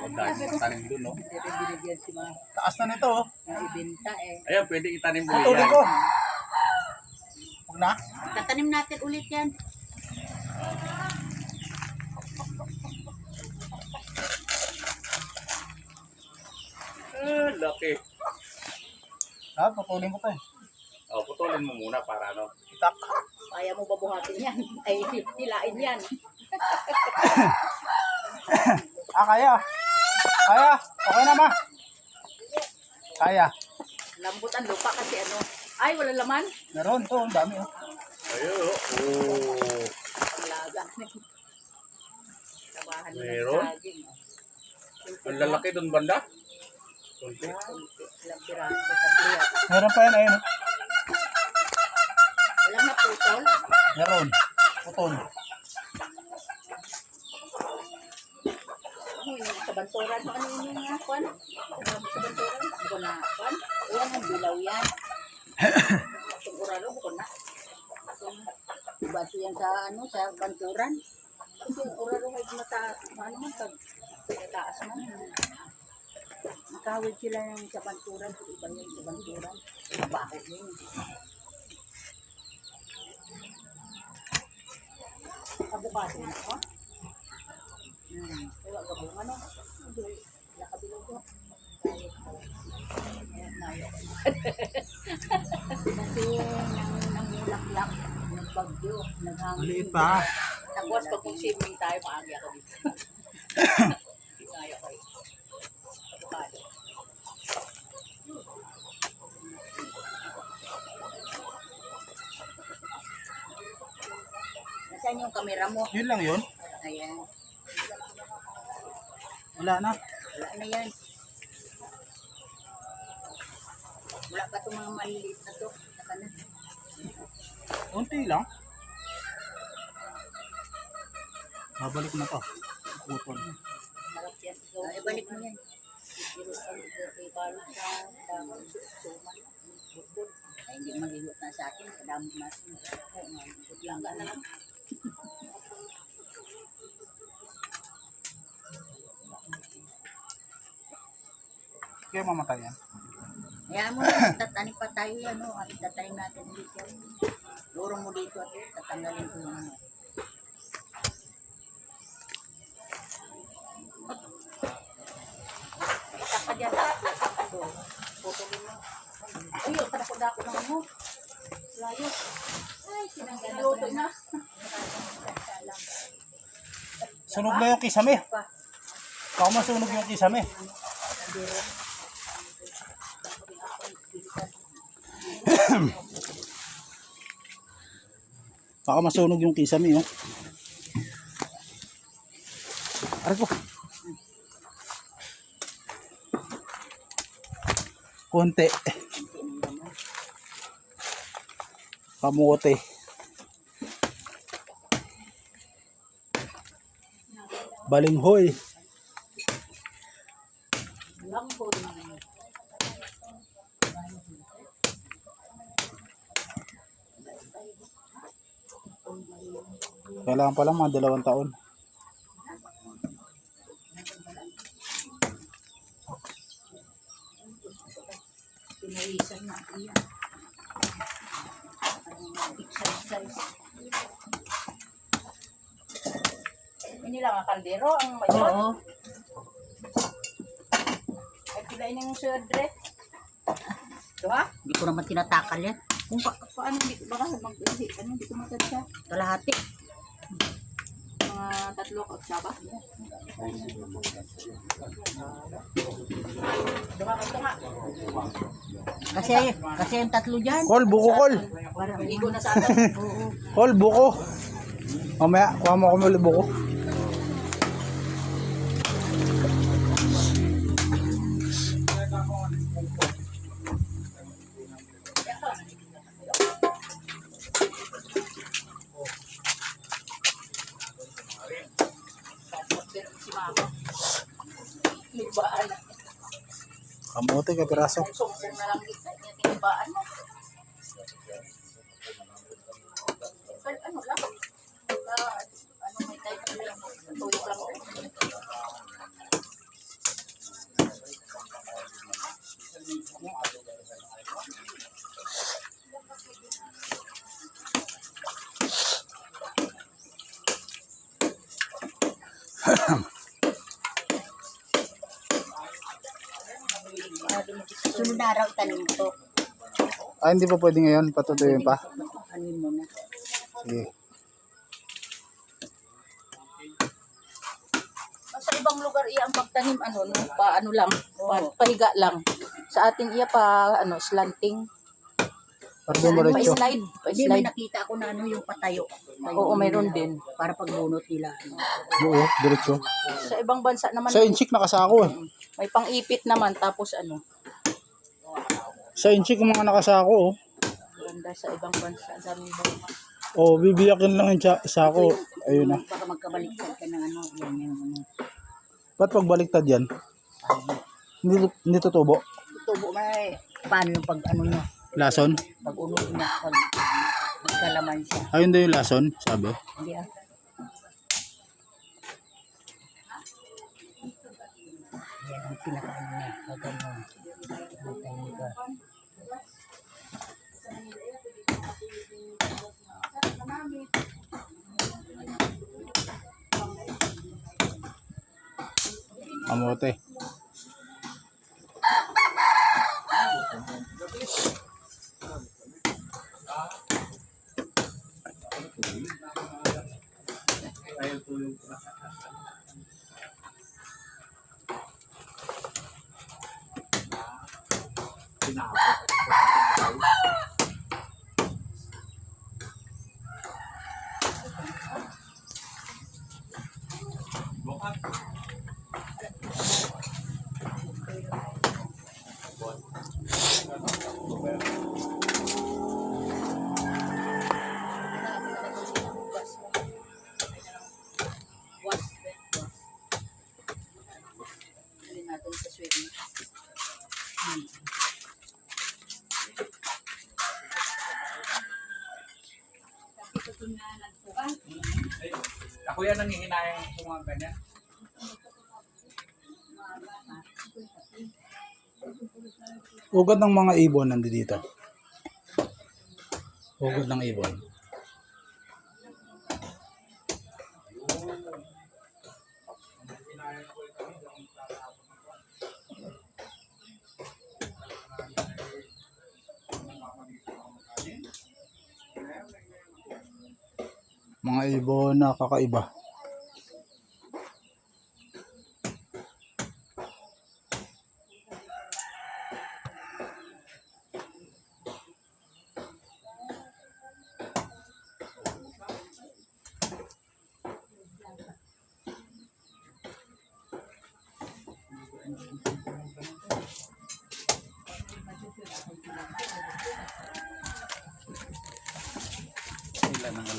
Ang dami tanim dun, no? Rin binigyan si mga Taas na nito, oh. ibenta eh. Ayan, pwede itanim mo Tuloy yan. ko. Huwag na. Tatanim natin ulit yan. Ah, laki. Ha, putulin ko to eh. Oh, putulin mo muna para ano. Itak. Kaya mo babuhatin yan. Ay, hilain yan. Ah, kaya. Kaya. Okay na, ma. Kaya. Lambot ang lupa kasi ano. Ay, wala laman. Meron to, ang dami, oh. Ayun, oh. oh. Ang laga. Tabahan Meron? oh. Ang lalaki dun banda. Kunti. Meron pa yan, ayun, Meron. Putol. Yun, sa banturan. Yun yung nga, kwan? Sa banturan. Buko na, kwan? Ayan, ang bilaw yan. Itong uralo, buko na. Baso yan sa, ano, sa banturan. Yung uralo, ay mata, ano man, pag taas man. Makawid sila yung sa banturan. Iba yun sa banturan. Bakit yun? Abukado na ako. Hmm. Kaya gabong ano? Hindi. Nakabilog ko. Kasi nang namulaklak, nagbagyo, naghangin. Maliit pa. Tapos pag kung swimming tayo, maagi ako dito. Nayo ko. Abukado. Nasaan yung kamera mo? Yun lang yun. Ayan. Wala na. Wala na yan. Wala pa itong mga maliliit na to. Saka na. Unti lang. Babalik na to. Putol. Harap yan. Ay, balik mo yan. Ay, hindi maghihot na sa akin. Kadamot natin. Oo nga. Bukod lang ka na lang. Kaya mamatay yan. Kaya mo tatanim pa tayo yan. No? At tatanim natin yan. Luro mo dito at tatanggalin ko yung ano. Taka dyan. Putulin mo. Ayun, panakod ako ng ano. Layo. Ay, sinanggal Luto na. Sunog na yung kisame. Pa. Baka masunog yung kisame. Baka masunog yung kisame, oh. Aray ko. Konti. Kamote. Balinghoy. Lambo Kailangan pa lang mga dalawang taon. Na iya. Exercise. Ini lang ang kaldero, ang mayon. Oo. Ay, pilain yung sudre. Diba? Hindi ko naman tinatakal yan. Kung pa, paano hindi, baka mag, hindi, ano, hindi ko matadya. Kalahati. Mga tatlo ka, saba. Diba, ito nga. Kasi, kasi yung tatlo dyan. Kol, buko kol. Parang na sa atin. Kol, buko. Mamaya, kuha mo ako muli buko. Kamote, kapiraso. Sumpong na lang kita. Tinibaan mo. Na araw itanim mo to. Ah, hindi pa pwede ngayon. Patutuyin pa. Anin mo na. Sige. Sa ibang lugar iya ang pagtanim ano, no, pa ano lang, pa, pahiga lang. Sa atin iya pa ano, slanting. Para Pa dumiretso. slide, pa Hindi, may slide. nakita ako na ano yung patayo. Oo, mayroon din. Para pagbunot nila. Ano. Oo, diretso. Sa ibang bansa naman Sa inchik nakasako eh. may pang-ipit naman tapos ano, Sa inchik yung mga nakasako oh. ganda sa ibang bansa, daming bunga. Oh, bibiyakin lang yung tsa- sako. Ayun na. Baka magkabaliktad ka ng ano. Yan ano. Ba't pagbaliktad yan? Hindi, hindi tutubo. Tubo may paano yung pag ano nyo. Lason? Pag unod niya. Pag magkalaman siya. Ayun daw yung lason, sabi. Hindi ah. Yan ang pinaka-ano niya. Pag ano. Kamote. Was, Ako yan nangihinayang sa mga ganyan. Ugad ng mga ibon nandito dito. Ugad ng ibon. Mga ibon na kakaiba.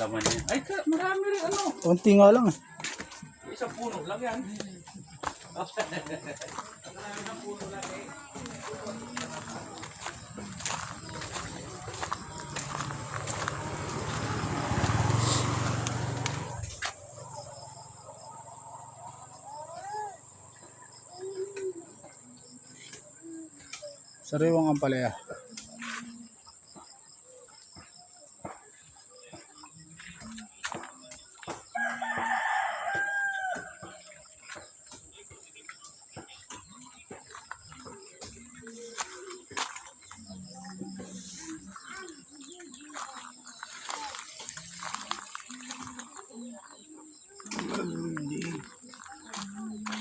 Alaman niya. Ay, ka, marami rin ano. Unti nga lang eh. Isang puno lang yan. Sariwang ang palaya.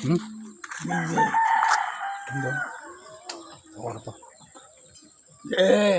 Hmm? Hindi. Ako na to. Eh.